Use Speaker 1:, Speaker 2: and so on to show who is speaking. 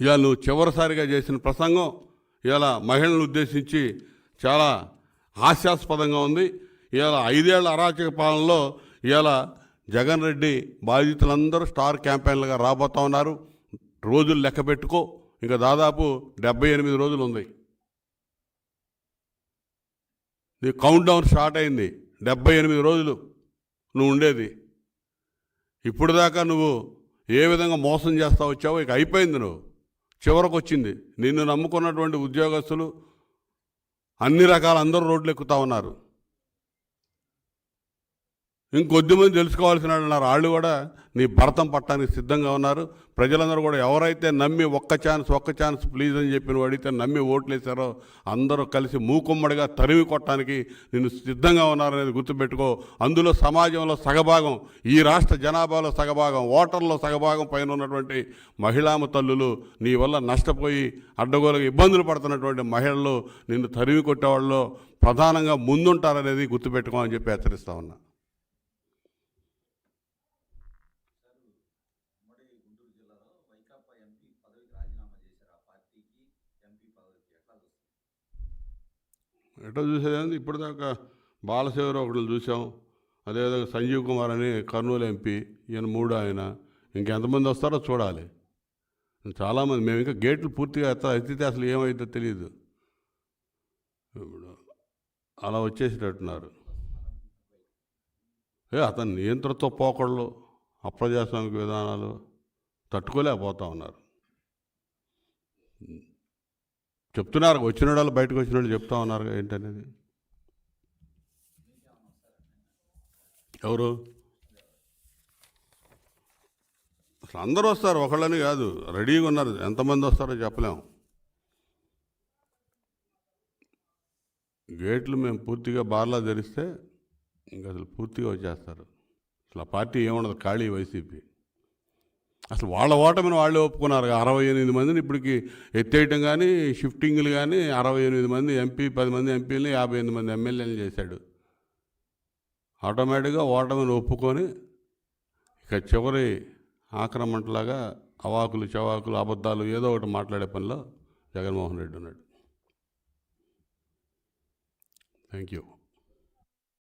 Speaker 1: ఇవాళ నువ్వు చివరిసారిగా చేసిన ప్రసంగం ఇవాళ మహిళలను ఉద్దేశించి చాలా హాస్యాస్పదంగా ఉంది. ఇవాళ ఐదేళ్ళ అరాచక పాలనలో ఇవాళ జగన్ రెడ్డి బాధితులందరూ స్టార్ క్యాంపెయిన్లుగా రాబోతా ఉన్నారు. రోజులు లెక్క పెట్టుకో. ఇంకా దాదాపు డెబ్బై ఎనిమిది రోజులు ఉంది. నీ కౌంట్ డౌన్ స్టార్ట్ అయింది. డెబ్బై ఎనిమిది రోజులు నువ్వు ఉండేది. ఇప్పుడు దాకా నువ్వు ఏ విధంగా మోసం చేస్తా వచ్చావో ఇక అయిపోయింది నువ్వు. చివరకు వచ్చింది నిన్ను నమ్ముకున్నటువంటి ఉద్యోగస్తులు అన్ని రకాల అందరూ రోడ్లు ఎక్కుతా ఉన్నారు. ఇంకొద్ది మంది తెలుసుకోవాల్సిన వాళ్ళు ఉన్నారు. వాళ్ళు కూడా నీ భరతం పట్టడానికి సిద్ధంగా ఉన్నారు. ప్రజలందరూ కూడా ఎవరైతే నమ్మి ఒక్క ఛాన్స్ ఒక్క ఛాన్స్ ప్లీజ్ అని చెప్పిన వాడితే నమ్మి ఓట్లేశారో అందరూ కలిసి మూకుమ్మడిగా తరిమి కొట్టడానికి నేను సిద్ధంగా ఉన్నారనేది గుర్తుపెట్టుకో. అందులో సమాజంలో సగభాగం ఈ రాష్ట్ర జనాభాలో సగభాగం ఓటర్లో సగభాగం పైన ఉన్నటువంటి మహిళామ తల్లులు నీ వల్ల నష్టపోయి అడ్డగోలుగా ఇబ్బందులు పడుతున్నటువంటి మహిళలు నిన్ను తరిమి కొట్టేవాళ్ళు ప్రధానంగా ముందుంటారనేది గుర్తుపెట్టుకోమని చెప్పి హెచ్చరిస్తా ఉన్నా.
Speaker 2: ఎంపీ పదవికి ఎట్లా చూస్తారు
Speaker 1: ఎటో చూసేది ఇప్పటిదాకా బాలశివరావు ఒకళ్ళు చూసాం. అదేవిధంగా సంజీవ్ కుమార్ అని కర్నూలు ఎంపీ ఈయన మూడు ఆయన. ఇంకెంతమంది వస్తారో చూడాలి. చాలామంది. మేము ఇంకా గేట్లు పూర్తిగా ఎత్త ఎత్తితే అసలు ఏమైందో తెలియదు ఇప్పుడు అలా వచ్చేసేటట్టున్నారు. ఏ అతని నియంత్రణతో పోకళ్ళు అప్రజాస్వామిక విధానాలు తట్టుకోలేకపోతా ఉన్నారు. చెప్తున్నారు. వచ్చిన వాళ్ళు బయటకు వచ్చిన వాళ్ళు చెప్తా ఉన్నారు ఏంటనేది. ఎవరు? అసలు అందరూ వస్తారు ఒకళ్ళని కాదు. రెడీగా ఉన్నారు. ఎంతమంది వస్తారో చెప్పలేము గేట్లు మేము పూర్తిగా బార్లా ధరిస్తే ఇంకా అసలు పూర్తిగా వచ్చేస్తారు. అసలు ఆ పార్టీ ఏముండదు ఖాళీ వైసీపీ. అసలు వాళ్ళ ఓటమిని వాళ్ళే ఒప్పుకున్నారు. అరవై ఎనిమిది మందిని ఇప్పటికి ఎత్తేయటం కానీ షిఫ్టింగ్లు కానీ అరవై ఎనిమిది మంది ఎంపీ పది మంది ఎంపీలని యాభై ఎనిమిది మంది ఎమ్మెల్యేలు చేశాడు. ఆటోమేటిక్గా ఓటమిని ఒప్పుకొని ఇక చివరి ఆక్రమణలాగా అవాకులు చవాకులు అబద్ధాలు ఏదో ఒకటి మాట్లాడే పనిలో జగన్మోహన్ రెడ్డి ఉన్నాడు. Thank you